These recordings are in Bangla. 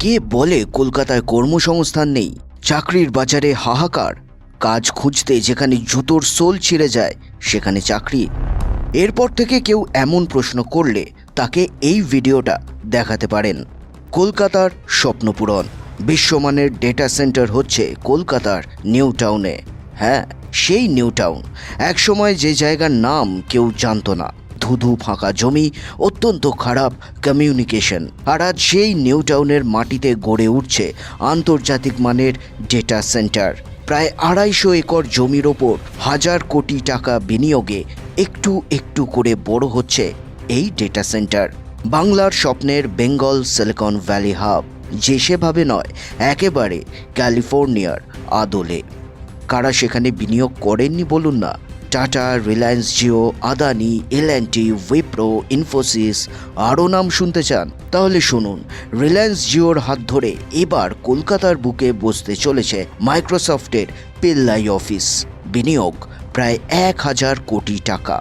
কে বলে কলকাতায় কর্মসংস্থান নেই? চাকরির বাজারে হাহাকার। কাজ খুঁজতে যেখানে জুতোর সোল ছিঁড়ে যায়, সেখানে চাকরি। এরপর থেকে কেউ এমন প্রশ্ন করলে তাকে এই ভিডিওটা দেখাতে পারেন। কলকাতার স্বপ্নপূরণ। বিশ্বমানের ডেটা সেন্টার হচ্ছে কলকাতার নিউ টাউনে হ্যাঁ সেই নিউ টাউন একসময় যে জায়গার নাম কেউ জানত না। ধুধু ফাঁকা জমি, অত্যন্ত খারাপ কমিউনিকেশন আর আজ সেই নিউ টাউনের মাটিতে গড়ে উঠছে আন্তর্জাতিক মানের ডেটা সেন্টার প্রায় আড়াইশো একর জমির ওপর হাজার কোটি টাকা বিনিয়োগে একটু একটু করে বড় হচ্ছে এই ডেটা সেন্টার বাংলার স্বপ্নের বেঙ্গল সিলিকন ভ্যালি হাব যে সেভাবে নয়, একেবারে ক্যালিফোর্নিয়ার আদলে। কারা সেখানে বিনিয়োগ করেননি বলুন না। Tata Reliance Jio Adani L T Wipro Infosys আরও নাম শুনতে চান, তাহলে শুনুন। রিলায়েন্স জিওর হাত ধরে এবার কলকাতার বুকে বসতে চলেছে মাইক্রোসফটের পিল্লাই অফিস বিনিয়োগ প্রায় এক হাজার কোটি টাকা।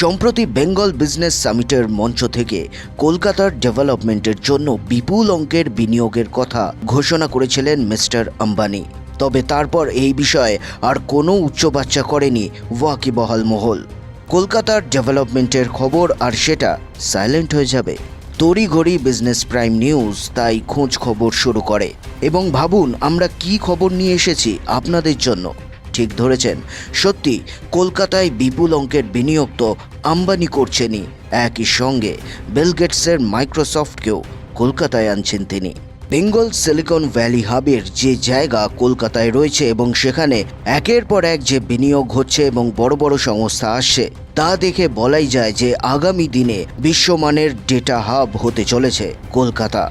সম্প্রতি বেঙ্গল বিজনেস সামিটের মঞ্চ থেকে কলকাতার ডেভেলপমেন্টের জন্য বিপুল অঙ্কের বিনিয়োগের কথা ঘোষণা করেছিলেন মিস্টার আম্বানি। তবে তারপর এই বিষয়ে আর কোনো উচ্চবাচ্চা করেনি ওয়াকিবহাল মহল। কলকাতার ডেভেলপমেন্টের খবর আর সেটা সাইলেন্ট হয়ে যাবে। তড়িঘড়ি বিজনেস প্রাইম নিউজ তাই খোঁজ খবর শুরু করে। এবং ভাবুন, আমরা কি খবর নিয়ে এসেছি আপনাদের জন্য। ঠিক ধরেছেন, সত্যি কলকাতায় বিপুল অঙ্কের বিনিয়োগ তো আম্বানি করছেনই। একই সঙ্গে বেলগেটসের মাইক্রোসফটকেও কলকাতায় আনছেন তিনি। বেঙ্গল সিলিকন ভ্যালি হাবের যে জায়গা কলকাতায় রয়েছে এবং সেখানে একের পর এক যে বিনিয়োগ হচ্ছে এবং বড় বড় সংস্থা আসছে, তা দেখে বলাই যায় যে আগামী দিনে বিশ্বমানের ডেটা হাব হতে চলেছে কলকাতা।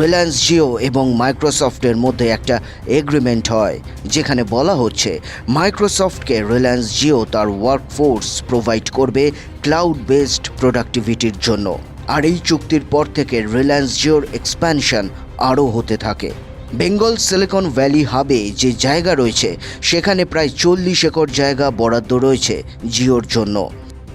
রিলায়েন্স জিও এবং মাইক্রোসফটের মধ্যে একটা এগ্রিমেন্ট হয়, যেখানে বলা হচ্ছে মাইক্রোসফটকে রিলায়েন্স জিও তার ওয়ার্কফোর্স প্রোভাইড করবে ক্লাউড বেসড প্রোডাক্টিভিটির জন্য। আর এই চুক্তির পর থেকে রিলায়েন্স জিওর এক্সপ্যানশন আরও হতে থাকে। বেঙ্গল সিলিকন ভ্যালি হাবে যে জায়গা রয়েছে, সেখানে প্রায় চল্লিশ একর জায়গা বরাদ্দ রয়েছে জিওর জন্য।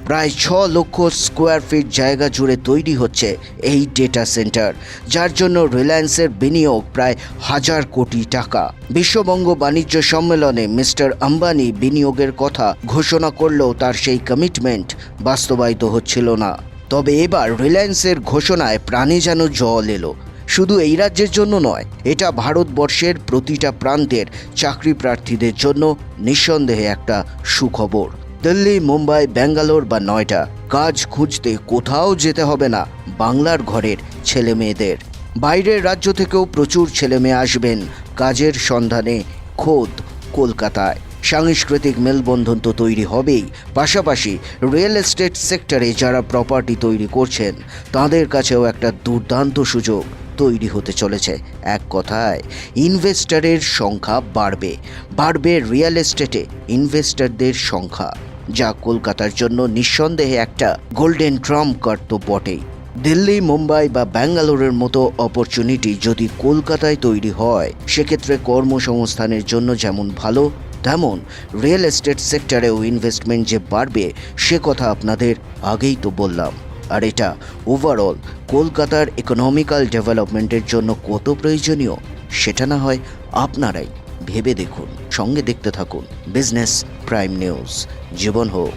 প্রায় ছ লক্ষ স্কোয়ার ফিট জায়গা জুড়ে তৈরি হচ্ছে এই ডেটা সেন্টার, যার জন্য রিলায়েন্সের বিনিয়োগ প্রায় হাজার কোটি টাকা। বিশ্ববঙ্গ বাণিজ্য সম্মেলনে মিস্টার আম্বানি বিনিয়োগের কথা ঘোষণা করলেও তার সেই কমিটমেন্ট বাস্তবায়িত হচ্ছিল না। তবে এবার রিলায়েন্সের ঘোষণায় প্রাণে যেন জল এলো। শুধু এই রাজ্যের জন্য নয়, এটা ভারতবর্ষের প্রতিটা প্রান্তের চাকরি প্রার্থীদের জন্য নিঃসন্দেহে একটা সুখবর। দিল্লি, মুম্বাই, ব্যাঙ্গালোর বা নয়টা কাজ খুঁজতে কোথাও যেতে হবে না বাংলার ঘরের ছেলে মেয়েদের বাইরের রাজ্য থেকেও প্রচুর ছেলে মেয়ে আসবেন কাজের সন্ধানে খোদ কলকাতায়। সাংস্কৃতিক মেলবন্ধন তো তৈরি হবেই, পাশাপাশি রিয়েল এস্টেট সেক্টরে যারা প্রপার্টি তৈরি করছেন, তাদের কাছেও একটা দুর্দান্ত সুযোগ। তৈরি হতে চলেছে। এক কথায়, ইনভেস্টরের সংখ্যা বাড়বে। বাড়বে রিয়েল এস্টেটে ইনভেস্টরদের সংখ্যা, যা কলকাতার জন্য নিঃসন্দেহে একটা গোল্ডেন ট্রাম কার্ড তো বটেই। দিল্লি, মুম্বাই বা ব্যাঙ্গালোরের মতো অপরচুনিটি যদি কলকাতায় তৈরি হয়, সেক্ষেত্রে কর্মসংস্থানের জন্য যেমন ভালো, তেমন রিয়েল এস্টেট সেক্টরেও ইনভেস্টমেন্ট যে বাড়বে, সে কথা আপনাদের আগেই তো বললাম। আর এটা ওভারঅল কলকাতার ইকোনমিক্যাল ডেভেলপমেন্টের জন্য কত প্রয়োজনীয় সেটা না হয় আপনারাই ভেবে দেখুন। সঙ্গে দেখতে থাকুন। বিজনেস প্রাইম নিউজ জীবন হোক,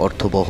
অর্থবহ।